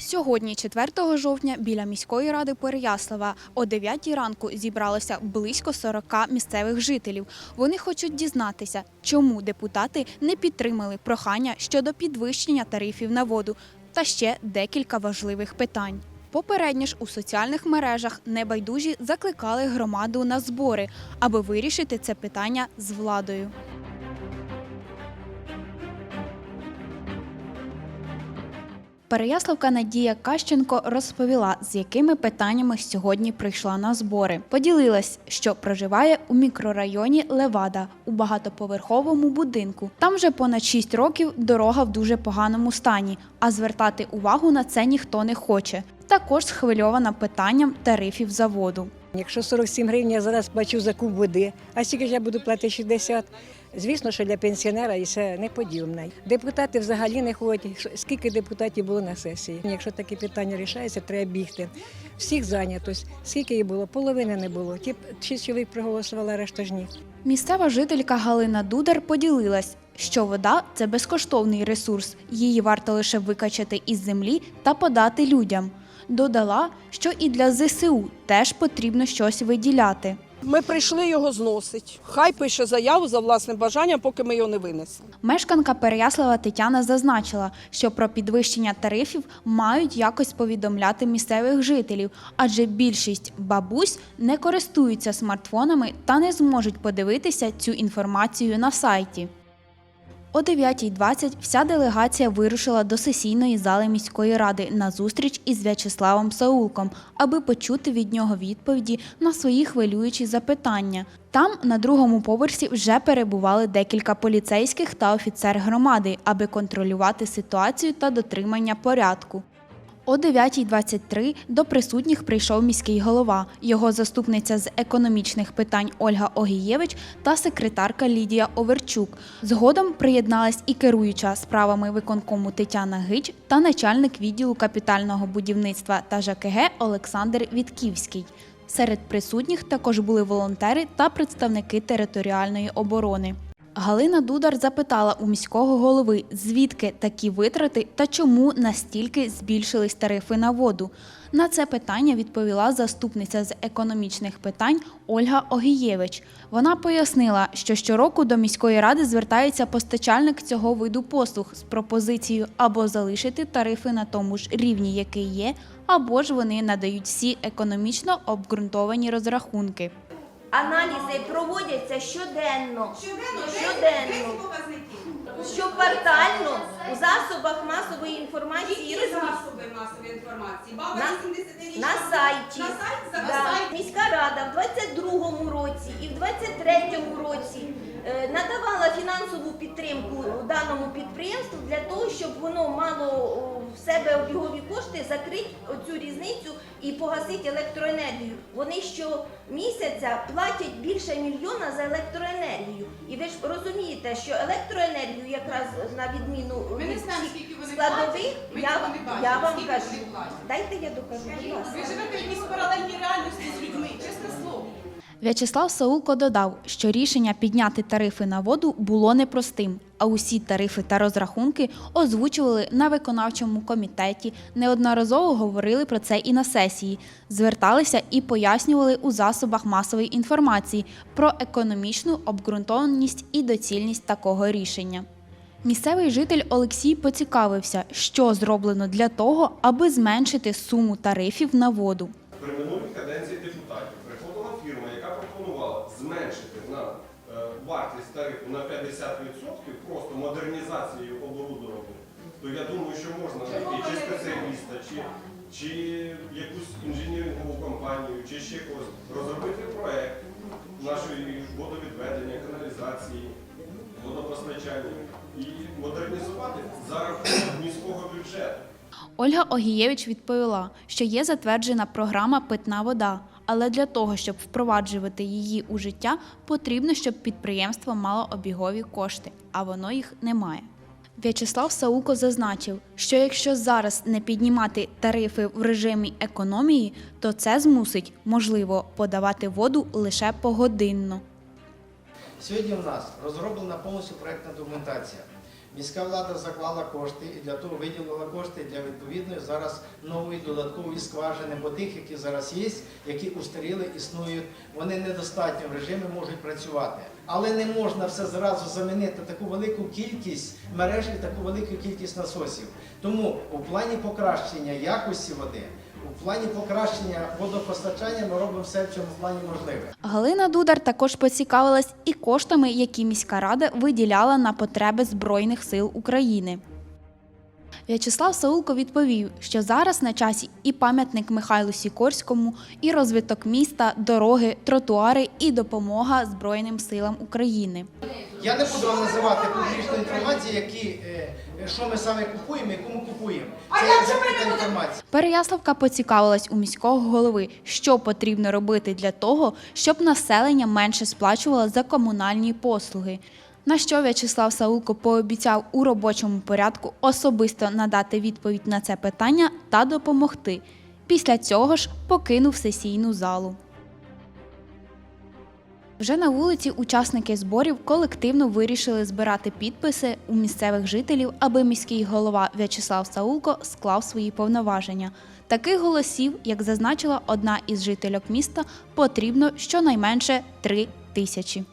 Сьогодні, 4 жовтня, біля міської ради Переяслава о 9 ранку зібралося близько 40 місцевих жителів. Вони хочуть дізнатися, чому депутати не підтримали прохання щодо підвищення тарифів на воду та ще декілька важливих питань. Попередньо ж у соціальних мережах небайдужі закликали громаду на збори, аби вирішити це питання з владою. Переяславка Надія Кащенко розповіла, з якими питаннями сьогодні прийшла на збори. Поділилась, що проживає у мікрорайоні Левада у багатоповерховому будинку. Там вже понад 6 років дорога в дуже поганому стані, а звертати увагу на це ніхто не хоче. Також схвильована питанням тарифів за воду. Якщо 47 гривень я зараз плачу за куб води, а скільки ж я буду платити 60, звісно, що для пенсіонера і це неподібне. Депутати взагалі не ходять. Скільки депутатів було на сесії? Якщо такі питання рішаються, треба бігти. Всіх зайнятось. Скільки їх було? Половини не було. Ті шість чоловік проголосували, решта ж ні. Місцева жителька Галина Дудар поділилась, що вода це безкоштовний ресурс. Її варто лише викачати із землі та подати людям. Додала, що і для ЗСУ теж потрібно щось виділяти. Ми прийшли його зносить. Хай пише заяву за власним бажанням, поки ми його не винесемо. Мешканка Переяслава Тетяна зазначила, що про підвищення тарифів мають якось повідомляти місцевих жителів, адже більшість бабусь не користуються смартфонами та не зможуть подивитися цю інформацію на сайті. О 9.20 вся делегація вирушила до сесійної зали міської ради на зустріч із В'ячеславом Саулком, аби почути від нього відповіді на свої хвилюючі запитання. Там на другому поверсі вже перебували декілька поліцейських та офіцер громади, аби контролювати ситуацію та дотримання порядку. О 9.23 до присутніх прийшов міський голова, його заступниця з економічних питань Ольга Огієвич та секретарка Лідія Оверчук. Згодом приєдналась і керуюча справами виконкому Тетяна Гич та начальник відділу капітального будівництва та ЖКГ Олександр Вітківський. Серед присутніх також були волонтери та представники територіальної оборони. Галина Дудар запитала у міського голови, звідки такі витрати та чому настільки збільшились тарифи на воду. На це питання відповіла заступниця з економічних питань Ольга Огієвич. Вона пояснила, що щороку до міської ради звертається постачальник цього виду послуг з пропозицією або залишити тарифи на тому ж рівні, який є, або ж вони надають всі економічно обґрунтовані розрахунки. Аналізи проводяться щоденно. Щоденно. показники. Щоквартально у засобах масової інформації Які засоби масової інформації? Баба На- 80-річна. На сайті. На сайт Да. зависає. Міська рада в 22-му році і в 23-му році е, надавала фінансову підтримку даному підприємству для того, щоб воно мало о, в себе обігові кошти закрити оцю різницю і погасити електроенергію. Вони щомісяця платять більше мільйона за електроенергію. І ви ж розумієте, що електроенергію якраз на відміну Ми не від знаємо, всіх скільки вони складових, платять, ми я, цього не бачимо. я вам Скільки кажу. вони платять? Дайте я докажу. будь ласка. Ви живете в якійсь паралельній реальності з людьми, чесне слово. В'ячеслав Саулко додав, що рішення підняти тарифи на воду було непростим, а усі тарифи та розрахунки озвучували на виконавчому комітеті, неодноразово говорили про це і на сесії, зверталися і пояснювали у засобах масової інформації про економічну обґрунтованість і доцільність такого рішення. Місцевий житель Олексій поцікавився, що зроблено для того, аби зменшити суму тарифів на воду. При минулій каденції депутатів приходила фірма, яка пропонувала зменшити на вартість тарифу на 50% просто модернізацією оборудовання. То я думаю, що можна знайти чи спеціаліста, чи, чи якусь інженерингову компанію, чи ще когось розробити проект нашої водовідведення, каналізації, водопостачання і модернізувати за рахунок міського бюджету. Ольга Огієвич відповіла, що є затверджена програма Питна вода, але для того, щоб впроваджувати її у життя, потрібно, щоб підприємство мало обігові кошти, а воно їх не має. В'ячеслав Сауко зазначив, що якщо зараз не піднімати тарифи в режимі економії, то це змусить, можливо, подавати воду лише погодинно. Сьогодні в нас розроблена повністю проєктна документація. Міська влада заклала кошти і для того виділила кошти для відповідної зараз нової додаткової скважини, бо тих, які зараз є, які устаріли, існують, вони недостатньо в режимі можуть працювати. Але не можна все зразу замінити таку велику кількість мереж і таку велику кількість насосів. Тому у плані покращення якості води, у плані покращення водопостачання ми робимо все в цьому плані можливе. Галина Дудар також поцікавилась і коштами, які міська рада виділяла на потреби Збройних сил України. В'ячеслав Саулко відповів, що зараз на часі і пам'ятник Михайлу Сікорському, і розвиток міста, дороги, тротуари, і допомога Збройним силам України. Я не буду вам називати публічну інформацію, які, е, що ми саме купуємо і кому купуємо. Це є закрита інформація. Переяславка поцікавилась у міського голови, що потрібно робити для того, щоб населення менше сплачувало за комунальні послуги. На що В'ячеслав Саулко пообіцяв у робочому порядку особисто надати відповідь на це питання та допомогти. Після цього ж покинув сесійну залу. Вже на вулиці учасники зборів колективно вирішили збирати підписи у місцевих жителів, аби міський голова В'ячеслав Саулко склав свої повноваження. Таких голосів, як зазначила одна із жительок міста, потрібно щонайменше три тисячі.